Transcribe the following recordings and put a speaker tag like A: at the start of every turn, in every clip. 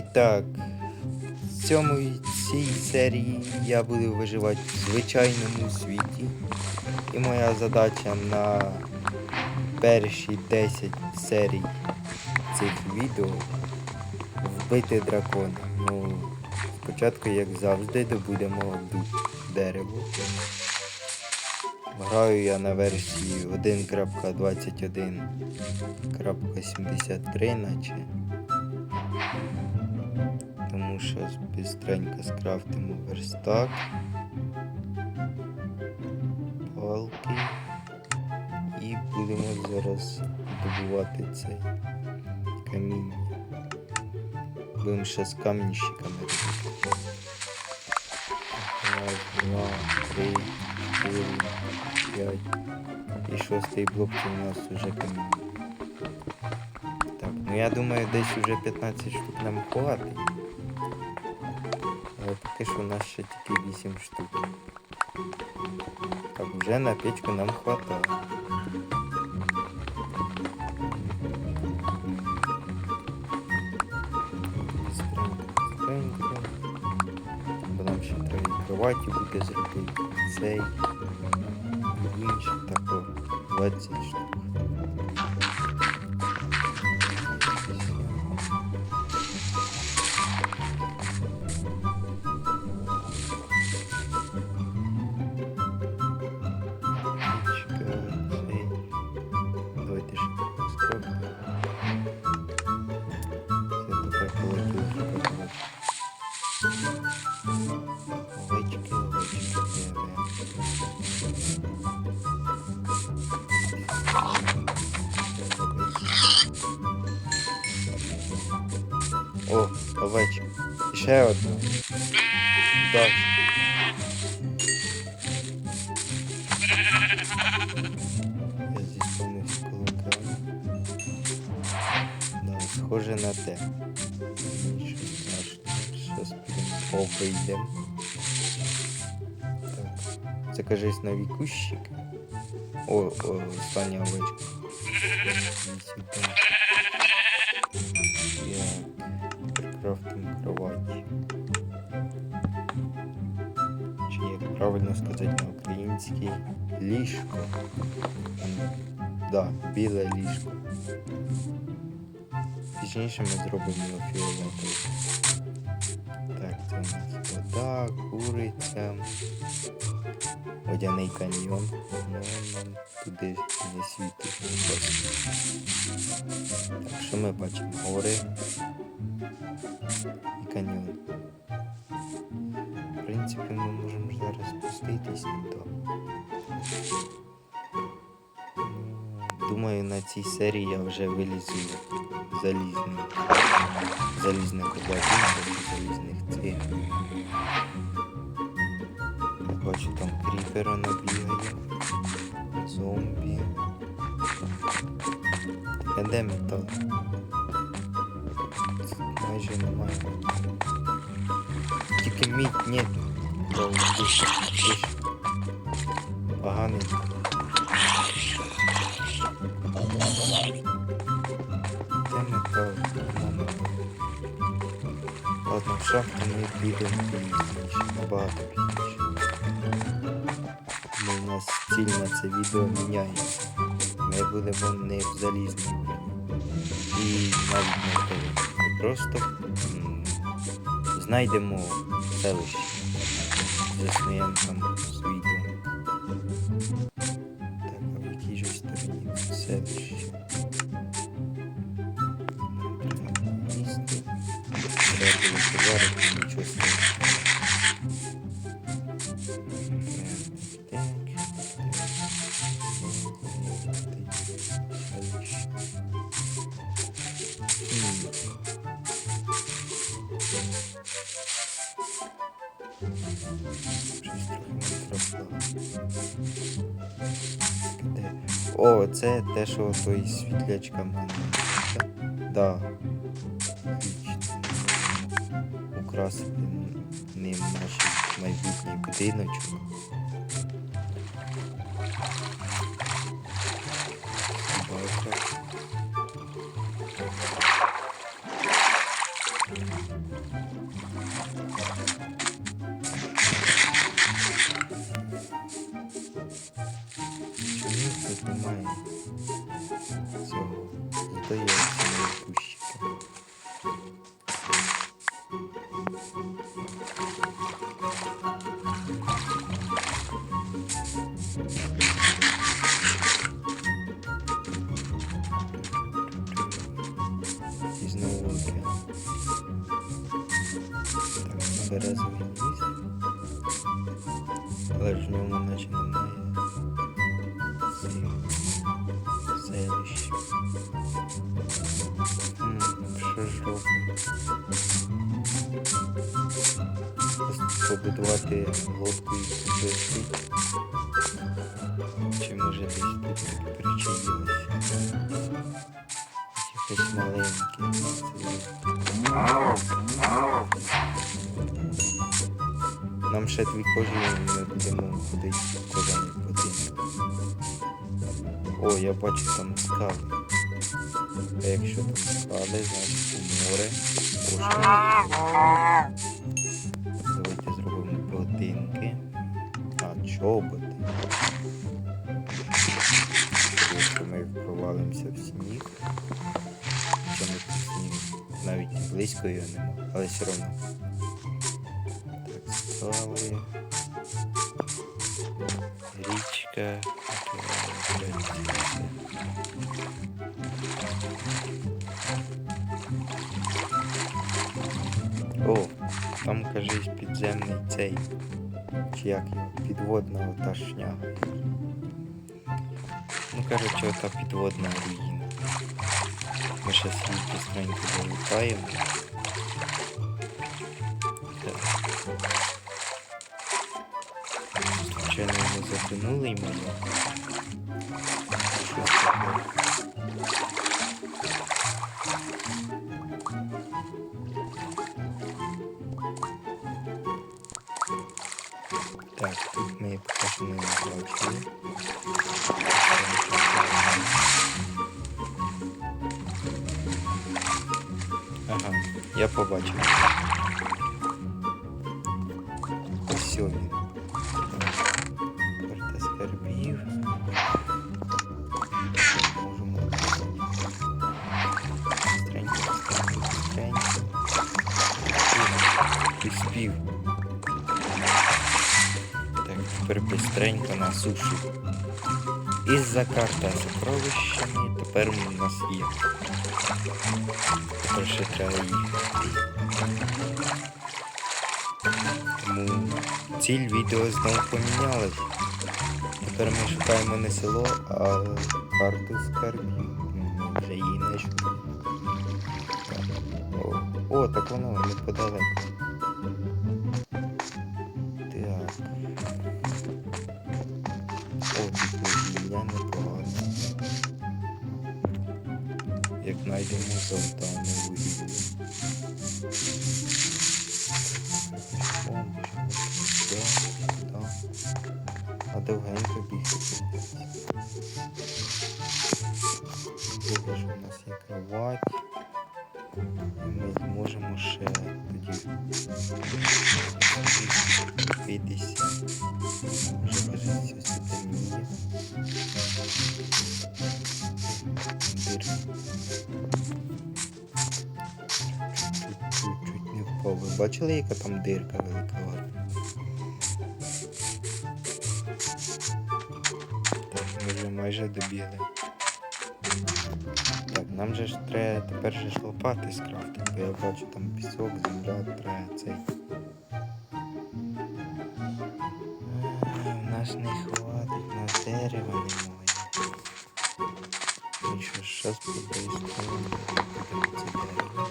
A: І так, в цьому цій серії я буду виживати в звичайному світі. І моя задача на перші 10 серій цих відео вбити дракона. Ну, спочатку, як завжди, добудемо дерево. Граю я на версії 1.21.73, наче. Тому що бистренько скрафтимо верстак. Палки. І будемо зараз добувати цей каміння. Будемо ще з камінщиками. Раз, два, три, чотири, п'ять. І шостий блок у нас уже каміння. Так, ну я думаю, десь уже 15 штук нам хватить. Але поки що у нас ще тільки 8 штук. Так, вже на печку нам хватає. Быстренько, быстренько. Бо нам ще треба і кроваті буде зробити. Цей. І інші тако. 20 штук. ще одна. Так. Я зіспомнився кулаками. Да, схоже на те. Нічого страшного. Щас підемо обійдемо. Так. Це кажись нові кущики. О, о, остання овечка. Іди сюди. Кровать. Чи як правильно сказати на українській ліжко. Да, біле ліжко. Пізніше ми зробимо його. Нас вода, куриця, водяний каньйон. Ну, нам туди не світить. Так, що ми бачимо? Гори і каньйон. В принципі, ми можемо зараз спуститись на то. Ну, Думаю, на цій серії я вже вилізу залізний. Залізних облаків, залізних цих. Бачу, там кріпера набігає. Зомбі. А де метал? Майже немає. Тільки мідь ні. Поганий. Шахту ми підемо набагато. Бо у нас ціль на це відео міняється. Ми будемо не в залізній. І навіть не в. Ми просто знайдемо селище. Заснуємо там не пропало. Де? О, це те, що той світлячка мене. Да. Украсити ним наш майбутній будиночок. Березовий ліс. Але ж в ньому наче немає селищ. Що ж? Просто побудувати лодку і піти. Чи може десь тут причаїлося? Якось маленьке. Нам ще дві кожі ми будемо ходити в кожаний будинок. О, я бачу там скали. А якщо там скали, значить море. Оша. Давайте зробимо будинки. А, чоботи. Якщо ми провалимося в сніг. Ми тут сніг навіть близько його нема, але все одно. Річка. О, там кажись підземний цей. Чи як його? Підводна ота шняга. Ну, короче, ота підводна руїна. Ми ще її быстренько залутаємо. Не затянули й мене. Щось таке. Так, тут ми поки що не бачили. Ага, я побачив. Ось він. Ти спів. Так, тепер быстренько на сушу. Із-за карта сокровищами тепер у нас є. Тепер ще треба їхати. Тому ціль відео знову помінялась. Тепер ми шукаємо не село, а карту скарбів. Вже її не шукаємо. О, так воно. Так. О, тут вугілля непогано. Як знайдемо можемо туди, туди. А довгенько бігти. Добре, що у нас є кровать. Ми зможемо ще тоді 50. Вже кажеться, ось це Чуть-чуть не впав. Ви бачили, яка там дирка велика? Так, ми вже майже добігли. Так, нам же ж треба тепер же ж лопати скрафтити, бо я бачу там пісок, земля, треба цей. Нас не хватить, у нас дерева немає. Ну що ж, зараз побризкаємо, дерево.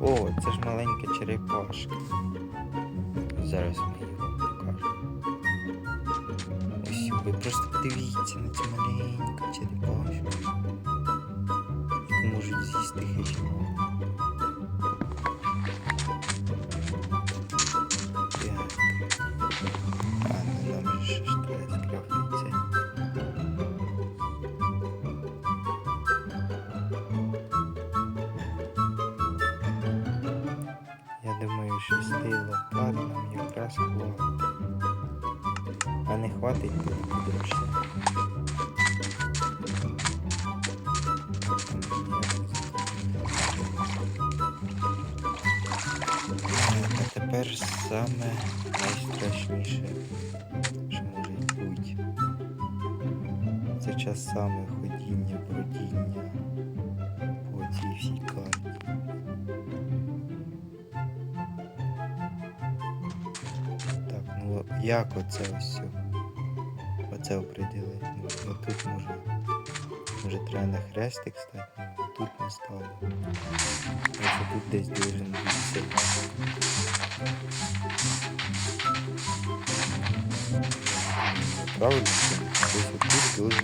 A: О, це ж маленька черепашка. Зараз ми його покажемо. Ось ви просто подивіться на цю маленьку черепашку. Яку можуть з'їсти З тих лопат якраз хватить. А не хватить подорожче. А тепер саме найстрашніше, що може бути. Це час саме ходіння, бродіння по цій всій карті. Як оце ось? Оце оприділити. Ну, отут може. Може треба на хрестик стати, ну, тут не стало. Ось тут десь бути цей. Правильно? Ось тут бути.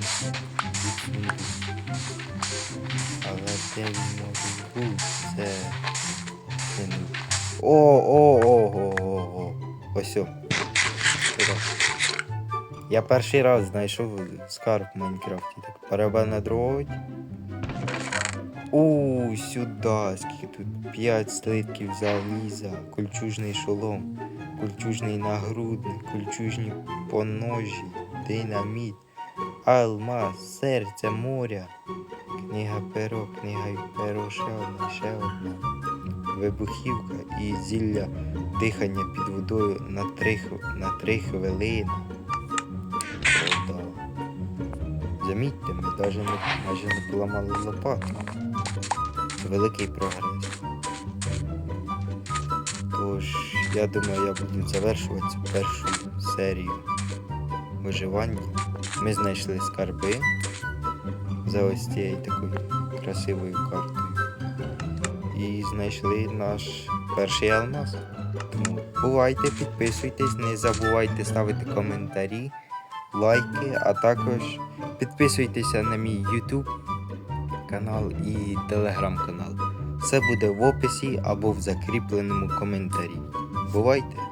A: Але де він може бути? Це. Це не. О, о, о, о, о, о. Ось. О. Я перший раз знайшов скарб в Майнкрафті. Так, перебанадровувати. У, сюди. Скільки тут? 5 слитків заліза, кольчужний шолом, кольчужний нагрудник, кольчужні поножі, динаміт, алмаз, серце моря, книга перо, книга й перо, ще одна, ще одна. Вибухівка і зілля дихання під водою на три, на три хвилини. О, да. Замітьте, ми навіть не, майже не поламали лопату. Великий прогрес. Тож, я думаю, я буду завершувати цю першу серію виживання. Ми знайшли скарби за ось цією такою красивою картою. І знайшли наш перший алмаз. Бувайте, підписуйтесь, не забувайте ставити коментарі, лайки, а також підписуйтеся на мій YouTube канал і телеграм канал. Все буде в описі або в закріпленому коментарі. Бувайте!